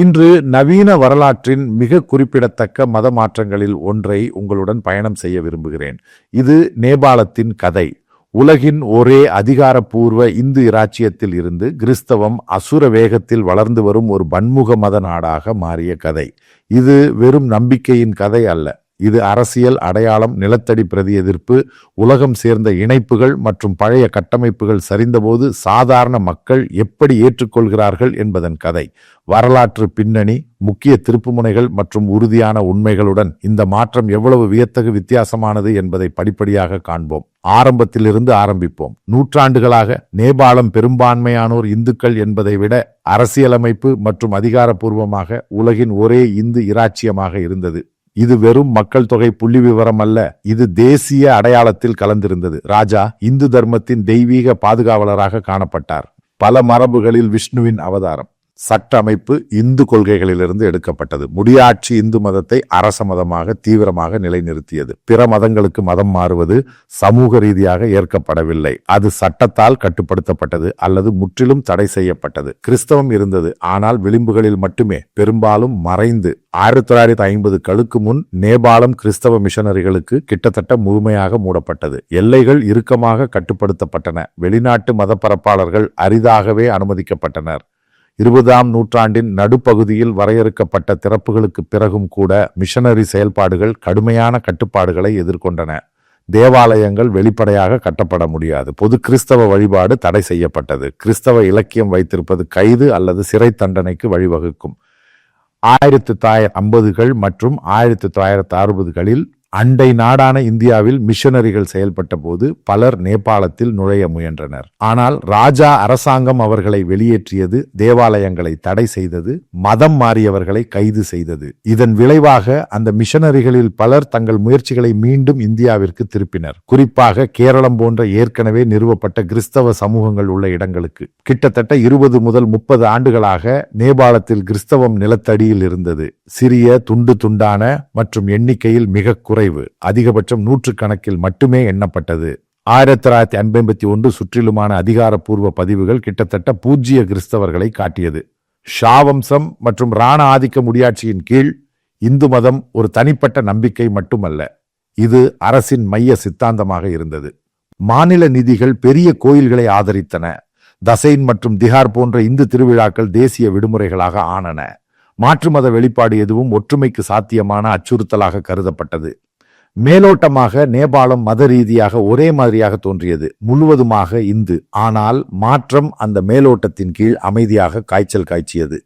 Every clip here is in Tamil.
இன்று நவீன வரலாற்றின் மிக குறிப்பிடத்தக்க மத மாற்றங்களில் ஒன்றை உங்களுடன் பயணம் செய்ய விரும்புகிறேன். இது நேபாளத்தின் கதை. உலகின் ஒரே அதிகாரப்பூர்வ இந்து இராச்சியத்தில் இருந்து கிறிஸ்தவம் அசுர வேகத்தில் வளர்ந்து வரும் ஒரு பன்முக மத நாடாக மாறிய கதை. இது வெறும் நம்பிக்கையின் கதை அல்ல. இது அரசியல் அடையாளம் நிலத்தடி பிரதி எதிர்ப்பு உலகம் சேர்ந்த இணைப்புகள் மற்றும் பழைய கட்டமைப்புகள் சரிந்தபோது சாதாரண மக்கள் எப்படி ஏற்றுக்கொள்கிறார்கள் என்பதன் கதை. வரலாற்று பின்னணி முக்கிய திருப்புமுனைகள் மற்றும் உறுதியான உண்மைகளுடன் இந்த மாற்றம் எவ்வளவு வியத்தகு வித்தியாசமானது என்பதை படிப்படியாக காண்போம். ஆரம்பத்திலிருந்து ஆரம்பிப்போம். நூற்றாண்டுகளாக நேபாளம் பெரும்பான்மையானோர் இந்துக்கள் என்பதை விட அரசியலமைப்பு மற்றும் அதிகாரப்பூர்வமாக உலகின் ஒரே இந்து இராச்சியமாக இருந்தது. இது வெறும் மக்கள் தொகை புள்ளி விவரம் அல்ல. இது தேசிய அடையாளத்தில் கலந்திருந்தது. ராஜா இந்து தர்மத்தின் தெய்வீக பாதுகாவலராக காணப்பட்டார். பல மரபுகளில் விஷ்ணுவின் அவதாரம். சட்ட அமைப்பு இந்து கொள்கைகளிலிருந்து எடுக்கப்பட்டது. முடியாட்சி இந்து மதத்தை அரச மதமாக தீவிரமாக நிலைநிறுத்தியது. பிற மதங்களுக்கு மதம் மாறுவது சமூக ரீதியாக ஏற்கப்படவில்லை. அது சட்டத்தால் கட்டுப்படுத்தப்பட்டது அல்லது முற்றிலும் தடை செய்யப்பட்டது. கிறிஸ்தவம் இருந்தது. ஆனால் விளிம்புகளில் மட்டுமே. பெரும்பாலும் மறைந்து. ஆயிரத்தி தொள்ளாயிரத்தி ஐம்பதுகளுக்கு முன் நேபாளம் கிறிஸ்தவ மிஷனரிகளுக்கு கிட்டத்தட்ட முழுமையாக மூடப்பட்டது. எல்லைகள் இறுக்கமாக கட்டுப்படுத்தப்பட்டன. வெளிநாட்டு மதப்பரப்பாளர்கள் அரிதாகவே அனுமதிக்கப்பட்டனர். இருபதாம் நூற்றாண்டின் நடுப்பகுதியில் வரையறுக்கப்பட்ட திறப்புகளுக்கு பிறகும் கூட மிஷனரி செயல்பாடுகள் கடுமையான கட்டுப்பாடுகளை எதிர்கொண்டன. தேவாலயங்கள் வெளிப்படையாக கட்டப்பட முடியாது. பொது கிறிஸ்தவ வழிபாடு தடை செய்யப்பட்டது. கிறிஸ்தவ இலக்கியம் வைத்திருப்பது கைது அல்லது சிறை தண்டனைக்கு வழிவகுக்கும். ஆயிரத்தி தொள்ளாயிரத்தி ஐம்பதுகள் மற்றும் ஆயிரத்தி தொள்ளாயிரத்தி அறுபதுகளில் அண்டை நாடான இந்தியாவில் மிஷனரிகள் செயல்பட்ட போது பலர் நேபாளத்தில் நுழைய முயன்றனர். ஆனால் ராஜா அரசாங்கம் அவர்களை வெளியேற்றியது தேவாலயங்களை தடை செய்தது மதம் மாறியவர்களை கைது செய்தது. இதன் விளைவாக அந்த மிஷனரிகளில் பலர் தங்கள் முயற்சிகளை மீண்டும் இந்தியாவிற்கு திருப்பினர். குறிப்பாக கேரளம் போன்ற ஏற்கனவே நிறுவப்பட்ட கிறிஸ்தவ சமூகங்கள் உள்ள இடங்களுக்கு. கிட்டத்தட்ட இருபது முதல் முப்பது ஆண்டுகளாக நேபாளத்தில் கிறிஸ்தவம் நிலத்தடியில் இருந்தது. சிறிய துண்டு துண்டான மற்றும் எண்ணிக்கையில் மிக குறை குறைவு அதிகபட்சம் நூற்றுக்கணக்கில் மட்டுமே எண்ணப்பட்டது. ஆயிரத்தி தொள்ளாயிரத்தி ஐம்பத்தி ஒன்று சுற்றிலுமான அதிகாரப்பூர்வ பதிவுகள் கிட்டத்தட்ட பூஜ்ய கிறிஸ்தவர்களை காட்டியது. ஷாவம்சம் மற்றும் இராண ஆதிக்க முடியாட்சியின் கீழ் இந்து மதம் ஒரு தனிப்பட்ட நம்பிக்கை மட்டுமல்ல. இது அரசின் மைய சித்தாந்தமாக இருந்தது. மாநில நிதிகள் பெரிய கோயில்களை ஆதரித்தன. தசைன் மற்றும் திகார் போன்ற இந்து திருவிழாக்கள் தேசிய விடுமுறைகளாக ஆனன. மாற்று மத வெளிப்பாடு எதுவும் ஒற்றுமைக்கு சாத்தியமான அச்சுறுத்தலாக கருதப்பட்டது. மேலோட்டமாக நேபாளம் மத ரீதியாக ஒரே மாதிரியாக தோன்றியது முழுவதுமாக இந்து. ஆனால் மாற்றம் அந்த மேலோட்டத்தின் கீழ் அமைதியாக காய்ச்சல் காய்ச்சியது.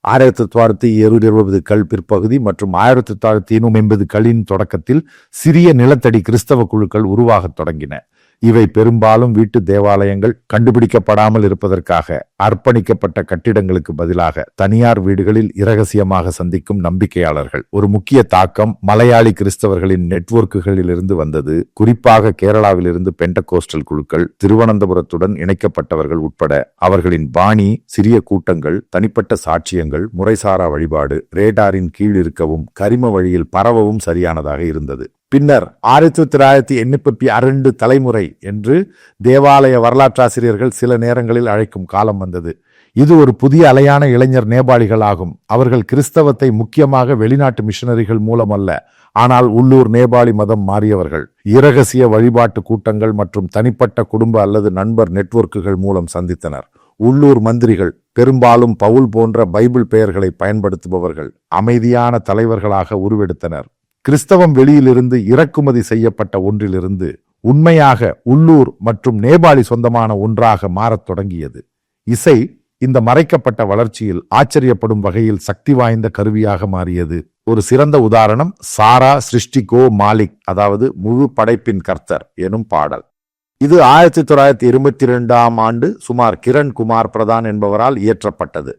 ஆயிரத்தி தொள்ளாயிரத்தி இருபது கள் பிற்பகுதி மற்றும் ஆயிரத்தி தொள்ளாயிரத்தி எண்பது களின் தொடக்கத்தில் சிறிய நிலத்தடி கிறிஸ்தவ குழுக்கள் உருவாகத் தொடங்கின. இவை பெரும்பாலும் வீட்டு தேவாலயங்கள் கண்டுபிடிக்கப்படாமல் இருப்பதற்காக அர்ப்பணிக்கப்பட்ட கட்டிடங்களுக்கு பதிலாக தனியார் வீடுகளில் இரகசியமாக சந்திக்கும் நம்பிக்கையாளர்கள். ஒரு முக்கிய தாக்கம் மலையாளி கிறிஸ்தவர்களின் நெட்வொர்க்குகளில் இருந்து வந்தது. குறிப்பாக கேரளாவிலிருந்து பெண்டகோஸ்டல் குழுக்கள் திருவனந்தபுரத்துடன் இணைக்கப்பட்டவர்கள் உட்பட அவர்களின் பாணி சிறிய கூட்டங்கள் தனிப்பட்ட சாட்சியங்கள் முறைசாரா வழிபாடு ரேடாரின் கீழ் இருக்கவும் கரிம வழியில் பரவவும் சரியானதாக இருந்தது. பின்னர் ஆயிரத்தி தொள்ளாயிரத்தி எண்ணூத்தி அரண்டு தலைமுறை என்று தேவாலய வரலாற்றாசிரியர்கள் சில நேரங்களில் அழைக்கும் காலம் வந்தது. இது ஒரு புதிய அலையான இளைஞர் நேபாளிகள் ஆகும். அவர்கள் கிறிஸ்தவத்தை முக்கியமாக வெளிநாட்டு மிஷனரிகள் மூலம் அல்ல ஆனால் உள்ளூர் நேபாளி மதம் மாறியவர்கள். இரகசிய வழிபாட்டு கூட்டங்கள் மற்றும் தனிப்பட்ட குடும்ப அல்லது நண்பர் நெட்வொர்க்குகள் மூலம் சந்தித்தனர். உள்ளூர் மந்திரிகள் பெரும்பாலும் பவுல் போன்ற பைபிள் பெயர்களை பயன்படுத்துபவர்கள் அமைதியான தலைவர்களாக உருவெடுத்தனர். கிறிஸ்தவம் வெளியிலிருந்து இறக்குமதி செய்யப்பட்ட ஒன்றிலிருந்து உண்மையாக உள்ளூர் மற்றும் நேபாளி சொந்தமான ஒன்றாக மாறத் தொடங்கியது. இசை இந்த மறைக்கப்பட்ட வளர்ச்சியில் ஆச்சரியப்படும் வகையில் சக்தி வாய்ந்த கருவியாக மாறியது. ஒரு சிறந்த உதாரணம் சாரா சிருஷ்டிகோ மாலிக் அதாவது முழு படைப்பின் கர்த்தர் எனும் பாடல். இது ஆயிரத்தி தொள்ளாயிரத்தி இருபத்தி இரண்டாம் ஆண்டு சுமார் கிரண் குமார் பிரதான் என்பவரால் இயற்றப்பட்டது.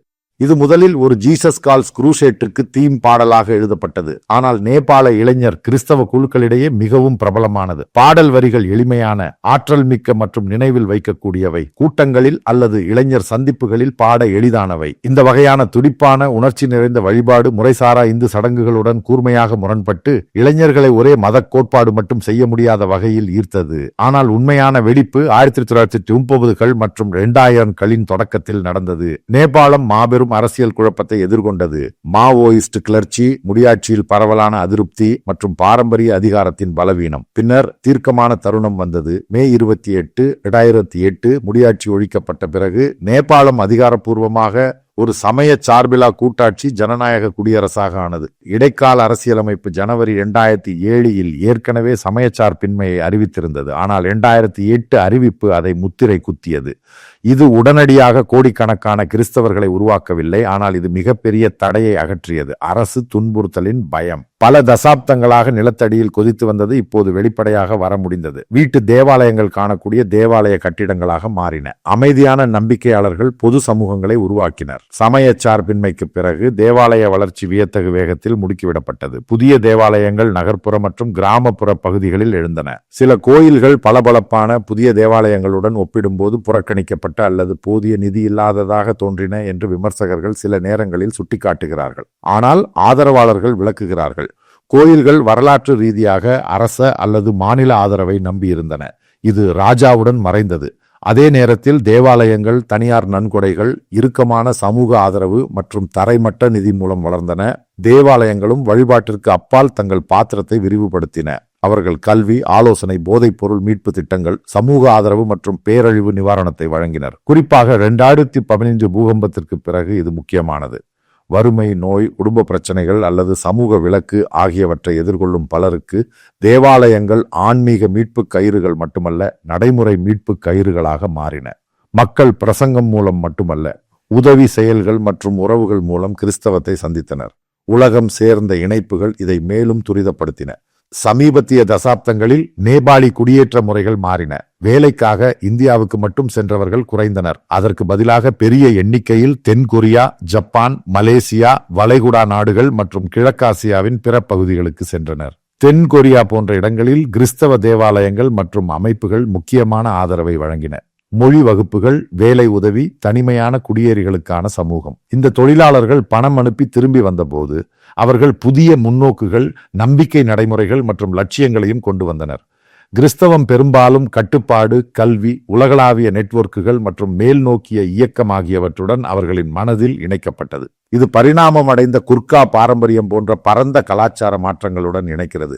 இது முதலில் ஒரு ஜீசஸ் கால்ஸ் ஸ்க்ரூசேட்டுக்கு தீம் பாடலாக எழுதப்பட்டது. ஆனால் நேபாள இளைஞர் கிறிஸ்தவ குழுக்களிடையே மிகவும் பிரபலமானது. பாடல் வரிகள் எளிமையான ஆற்றல் மிக்க மற்றும் நினைவில் வைக்கக்கூடியவை. கூட்டங்களில் அல்லது இளைஞர் சந்திப்புகளில் பாட எளிதானவை. இந்த வகையான துடிப்பான உணர்ச்சி நிறைந்த வழிபாடு முறைசாரா இந்து சடங்குகளுடன் கூர்மையாக முரண்பட்டு இளைஞர்களை ஒரே மத கோட்பாடு மட்டும் செய்ய முடியாத வகையில் ஈர்த்தது. ஆனால் உண்மையான வெடிப்பு ஆயிரத்தி தொள்ளாயிரத்தி ஒன்பதுகள் மற்றும் இரண்டாயிரம் களின் தொடக்கத்தில் நடந்தது. நேபாளம் மாபெரும் பெரும் அரசியல் குழப்பத்தை எதிர்கொண்டது. மாவோயிஸ்ட் கிளர்ச்சி முடியாட்சியில் பரவலான அதிருப்தி மற்றும் பாரம்பரிய அதிகாரத்தின் பலவீனம். பின்னர் தீர்க்கமான தருணம் வந்தது. மே இருபத்தி எட்டு இரண்டாயிரத்தி எட்டு முடியாட்சி ஒழிக்கப்பட்ட பிறகு நேபாளம் அதிகாரப்பூர்வமாக ஒரு சமய சார்பிலா கூட்டாட்சி ஜனநாயக குடியரசாக ஆனது. இடைக்கால அரசியலமைப்பு ஜனவரி இரண்டாயிரத்தி ஏழில் ஏற்கனவே சமயச்சார்பின்மையை அறிவித்திருந்தது. ஆனால் இரண்டாயிரத்தி எட்டு அறிவிப்பு அதை முத்திரை குத்தியது. இது உடனடியாக கோடிக்கணக்கான கிறிஸ்தவர்களை உருவாக்கவில்லை. ஆனால் இது மிகப்பெரிய தடையை அகற்றியது. அரசு துன்புறுத்தலின் பயம். பல தசாப்தங்களாக நிலத்தடியில் கொதித்து வந்தது இப்போது வெளிப்படையாக வர முடிந்தது. வீட்டு தேவாலயங்கள் காணக்கூடிய தேவாலய கட்டிடங்களாக மாறின. அமைதியான நம்பிக்கையாளர்கள் பொது சமூகங்களை உருவாக்கினர். சமய சார்பின்மைக்கு பிறகு தேவாலய வளர்ச்சி வியத்தகு வேகத்தில் முடுக்கிவிடப்பட்டது. புதிய தேவாலயங்கள் நகர்ப்புற மற்றும் கிராமப்புற பகுதிகளில் எழுந்தன. சில கோயில்கள் பளபளப்பான புதிய தேவாலயங்களுடன் ஒப்பிடும்போது புறக்கணிக்கப்பட்ட அல்லது போதிய நிதி இல்லாததாக தோன்றின என்று விமர்சகர்கள் சில நேரங்களில் சுட்டிக்காட்டுகிறார்கள். ஆனால் ஆதரவாளர்கள் விளக்குகிறார்கள். கோயில்கள் வரலாற்று ரீதியாக அரச அல்லது மாநில ஆதரவை நம்பியிருந்தன. இது ராஜாவுடன் மறைந்தது. அதே நேரத்தில் தேவாலயங்கள் தனியார் நன்கொடைகள் இறுக்கமான சமூக ஆதரவு மற்றும் தரைமட்ட நிதி மூலம் வளர்ந்தன. தேவாலயங்களும் வழிபாட்டிற்கு அப்பால் தங்கள் பாத்திரத்தை விரிவுபடுத்தின. அவர்கள் கல்வி ஆலோசனை போதைப் பொருள் மீட்பு திட்டங்கள் சமூக ஆதரவு மற்றும் பேரழிவு நிவாரணத்தை வழங்கினர். குறிப்பாக இரண்டாயிரத்தி பதினைஞ்சு பூகம்பத்திற்கு பிறகு இது முக்கியமானது. வறுமை நோய் குடும்ப பிரச்சனைகள் அல்லது சமூக விலக்கு ஆகியவற்றை எதிர்கொள்ளும் பலருக்கு தேவாலயங்கள் ஆன்மீக மீட்பு கயிறுகள் மட்டுமல்ல நடைமுறை மீட்பு கயிறுகளாக மாறின. மக்கள் பிரசங்கம் மூலம் மட்டுமல்ல உதவி செயல்கள் மற்றும் உறவுகள் மூலம் கிறிஸ்தவத்தை சந்தித்தனர். உலகம் சேர்ந்த இணைப்புகள் இதை மேலும் துரிதப்படுத்தின. சமீபத்திய தசாப்தங்களில் நேபாளி குடியேற்ற முறைகள் மாறின. வேலைக்காக இந்தியாவுக்கு மட்டும் சென்றவர்கள் குறைந்தனர். அதற்கு பதிலாக பெரிய எண்ணிக்கையில் தென்கொரியா ஜப்பான் மலேசியா வளைகுடா நாடுகள் மற்றும் கிழக்காசியாவின் பிற பகுதிகளுக்கு சென்றனர். தென்கொரியா போன்ற இடங்களில் கிறிஸ்தவ தேவாலயங்கள் மற்றும் அமைப்புகள் முக்கியமான ஆதரவை வழங்கின. மொழி வகுப்புகள் வேலை உதவி தனிமையான குடியேறிகளுக்கான சமூகம். இந்த தொழிலாளர்கள் பணம் அனுப்பி திரும்பி வந்தபோது அவர்கள் புதிய முன்னோக்குகள் நம்பிக்கை நடைமுறைகள் மற்றும் லட்சியங்களையும் கொண்டு வந்தனர். கிறிஸ்தவம் பெரும்பாலும் கட்டுப்பாடு கல்வி உலகளாவிய நெட்வொர்க்குகள் மற்றும் மேல் நோக்கிய இயக்கம் ஆகியவற்றுடன் அவர்களின் மனதில் இணைக்கப்பட்டது. இது பரிணாமம் அடைந்த குர்கா பாரம்பரியம் போன்ற பரந்த கலாச்சார மாற்றங்களுடன் இணைக்கிறது.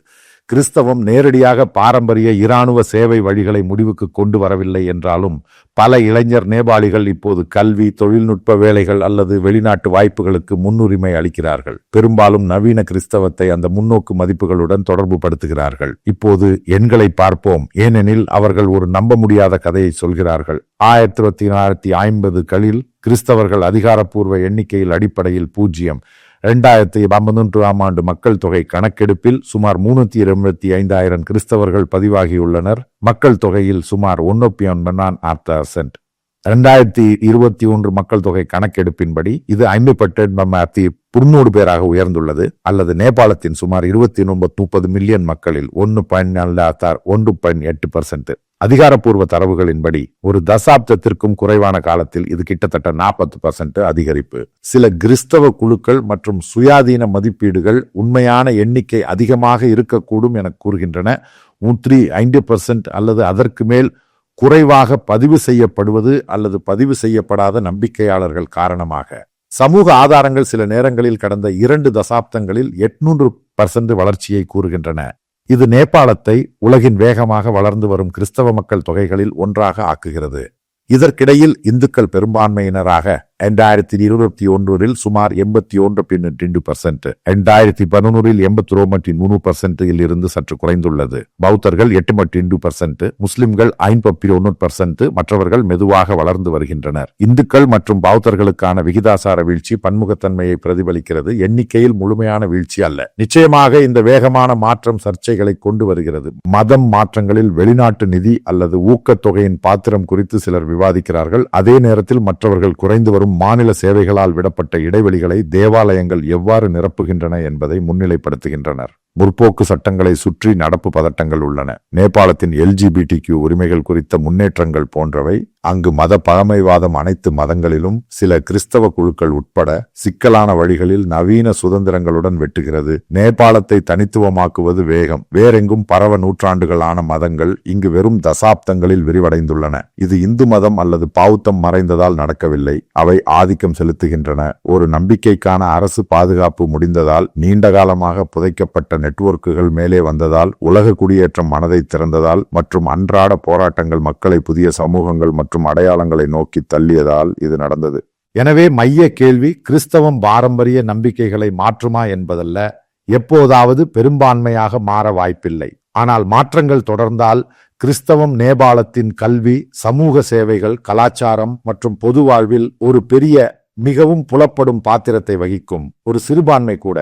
கிறிஸ்தவம் நேரடியாக பாரம்பரிய இராணுவ சேவை வழிகளை முடிவுக்கு கொண்டு வரவில்லை என்றாலும் பல இளைஞர் நேபாளிகள் இப்போது கல்வி தொழில்நுட்ப வேலைகள் அல்லது வெளிநாட்டு வாய்ப்புகளுக்கு முன்னுரிமை அளிக்கிறார்கள். பெரும்பாலும் நவீன கிறிஸ்தவத்தை அந்த முன்னோக்கு மதிப்புகளுடன் தொடர்பு படுத்துகிறார்கள் இப்போது எண்களை பார்ப்போம். ஏனெனில் அவர்கள் ஒரு நம்ப முடியாத கதையை சொல்கிறார்கள். ஆயிரத்தி தொள்ளாயிரத்தி ஐம்பதுகளில் கிறிஸ்தவர்கள் அதிகாரப்பூர்வ எண்ணிக்கையில் அடிப்படையில் பூஜ்ஜியம் இரண்டாயிரத்தி பதினொன்றாம் ஆண்டு மக்கள் தொகை கணக்கெடுப்பில் சுமார் முன்னூத்தி இருபத்தி ஐந்தாயிரம் கிறிஸ்தவர்கள் பதிவாகியுள்ளனர். மக்கள் தொகையில் சுமார் ஒன்னொப்பியொன்பதான் சென்ட் இரண்டாயிரத்தி இருபத்தி ஒன்று மக்கள் தொகை கணக்கெடுப்பின்படி இது ஐம்பத்தி புன்னூறு பேராக உயர்ந்துள்ளது. அல்லது நேபாளத்தின் சுமார் இருபத்தி ஒன்பது முப்பது மில்லியன் மக்களில் ஒன்று பாயிண்ட் நாலு ஒன்று பாயிண்ட் எட்டு பர்சன்ட். அதிகாரப்பூர்வ தரவுகளின்படி ஒரு தசாப்தத்திற்கும் குறைவான காலத்தில் இது கிட்டத்தட்ட நாற்பது பர்சன்ட் அதிகரிப்பு. சில கிறிஸ்தவ குழுக்கள் மற்றும் சுயாதீன மதிப்பீடுகள் உண்மையான எண்ணிக்கை அதிகமாக இருக்கக்கூடும் என கூறுகின்றன. நூற்றி ஐந்து பர்சன்ட் அல்லது அதற்கு மேல் குறைவாக பதிவு செய்யப்படுவது அல்லது பதிவு செய்யப்படாத நம்பிக்கையாளர்கள் காரணமாக. சமூக ஆதாரங்கள் சில நேரங்களில் கடந்த இரண்டு தசாப்தங்களில் எட்நூறு பர்சன்ட் வளர்ச்சியை கூறுகின்றன. இது நேபாளத்தை உலகின் வேகமாக வளர்ந்து வரும் கிறிஸ்தவ மக்கள் தொகைகளில் ஒன்றாக ஆக்குகிறது. இதற்கிடையில் இந்துக்கள் பெரும்பான்மையினராக ரெண்டாயிரத்தி இருபத்தி ஒன்றில் சுமார் எண்பத்தி ஒன்று பின்னூற்றி ரெண்டு பர்சன்ட் ரெண்டாயிரத்தி பதினொன்றில் எண்பத்தி ரோமட்டி மூணு பர்சன்ட்டில் இருந்து சற்று குறைந்துள்ளது பௌத்தர்கள் எட்டு மட்டி ரெண்டு பர்சன்ட் முஸ்லிம்கள் ஐம்பத்தி ஒன்று பர்சன்ட் மற்றவர்கள் மெதுவாக வளர்ந்து வருகின்றனர் இந்துக்கள் மற்றும் பௌத்தர்களுக்கான விகிதாசார வீழ்ச்சி பன்முகத்தன்மையை பிரதிபலிக்கிறது எண்ணிக்கையில் முழுமையான வீழ்ச்சி அல்ல நிச்சயமாக இந்த வேகமான மாற்றம் சர்ச்சைகளை கொண்டு வருகிறது மதம் மாற்றங்களில் வெளிநாட்டு நிதி அல்லது ஊக்கத்தொகையின் பாத்திரம் குறித்து சிலர் விவாதிக்கிறார்கள் அதே நேரத்தில் மற்றவர்கள் குறைந்து வரும் மாநில சேவைகளால் விடப்பட்ட இடைவெளிகளை தேவாலயங்கள் எவ்வாறு நிரப்புகின்றன என்பதை முன்னிலைப்படுத்துகின்றனர். முற்போக்கு சட்டங்களை சுற்றி நடப்பு பதட்டங்கள் உள்ளன. நேபாளத்தின் எல்ஜிபிடி உரிமைகள் குறித்த முன்னேற்றங்கள் போன்றவை அங்கு மத பழமைவாதம் அனைத்து மதங்களிலும் சில கிறிஸ்தவ குழுக்கள் உட்பட சிக்கலான வழிகளில் நவீன சுதந்திரங்களுடன் வெட்டுகிறது. நேபாளத்தை தனித்துவமாக்குவது வேகம். வேறெங்கும் பரவ நூற்றாண்டுகளான மதங்கள் இங்கு வெறும் தசாப்தங்களில் விரிவடைந்துள்ளன. இது இந்து மதம் அல்லது பாவுத்தம் மறைந்ததால் நடக்கவில்லை. அவை ஆதிக்கம் செலுத்துகின்றன. ஒரு நம்பிக்கைக்கான அரசு பாதுகாப்பு முடிந்ததால் நீண்ட காலமாக புதைக்கப்பட்ட நெட்வொர்க்குகள் மேலே வந்ததால் உலக குடியேற்றம் மனதை திறந்ததால் மற்றும் அன்றாட போராட்டங்கள் மக்களை புதிய சமூகங்கள் மற்றும் அடையாளங்களை நோக்கி தள்ளியதால் இது நடந்தது. எனவே மைய கேள்வி கிறிஸ்தவம் பாரம்பரிய நம்பிக்கைகளை மாற்றுமா என்பதல்ல. எப்போதாவது பெரும்பான்மையாக மாற வாய்ப்பில்லை. ஆனால் மாற்றங்கள் தொடர்ந்தால் கிறிஸ்தவம் நேபாளத்தின் கல்வி சமூக சேவைகள் கலாச்சாரம் மற்றும் பொது வாழ்வில் ஒரு பெரிய மிகவும் புலப்படும் பாத்திரத்தை வகிக்கும் ஒரு சிறுபான்மை கூட.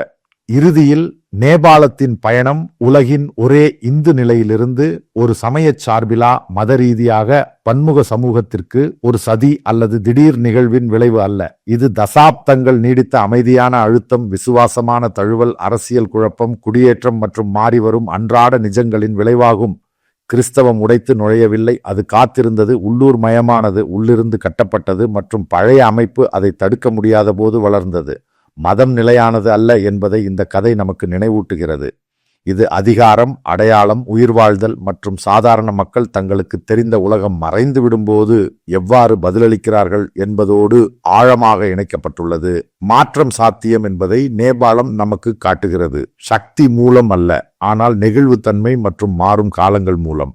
இறுதியில் நேபாளத்தின் பயணம் உலகின் ஒரே இந்து நிலையிலிருந்து ஒரு சமயச் சார்பிலா மத ரீதியாக பன்முக சமூகத்திற்கு ஒரு சதி அல்லது திடீர் நிகழ்வின் விளைவு அல்ல. இது தசாப்தங்கள் நீடித்த அமைதியான அழுத்தம் விசுவாசமான தழுவல் அரசியல் குழப்பம் குடியேற்றம் மற்றும் மாறிவரும் அன்றாட நிஜங்களின் விளைவாகும். கிறிஸ்தவம் உடைத்து நுழையவில்லை. அது காத்திருந்தது உள்ளூர் மயமானது உள்ளிருந்து கட்டப்பட்டது மற்றும் பழைய அமைப்பு அதை தடுக்க முடியாத போது வளர்ந்தது. மதம் நிலையானது அல்ல என்பதை இந்த கதை நமக்கு நினைவூட்டுகிறது. இது அதிகாரம் அடையாளம் உயிர்வாழ்தல் மற்றும் சாதாரண மக்கள் தங்களுக்கு தெரிந்த உலகம் மறைந்து விடும்போது எவ்வாறு பதிலளிக்கிறார்கள் என்பதோடு ஆழமாக இணைக்கப்பட்டுள்ளது. மாற்றம் சாத்தியம் என்பதை நேபாளம் நமக்கு காட்டுகிறது. சக்தி மூலம் அல்ல ஆனால் நெகிழ்வுத்தன்மை மற்றும் மாறும் காலங்கள் மூலம்.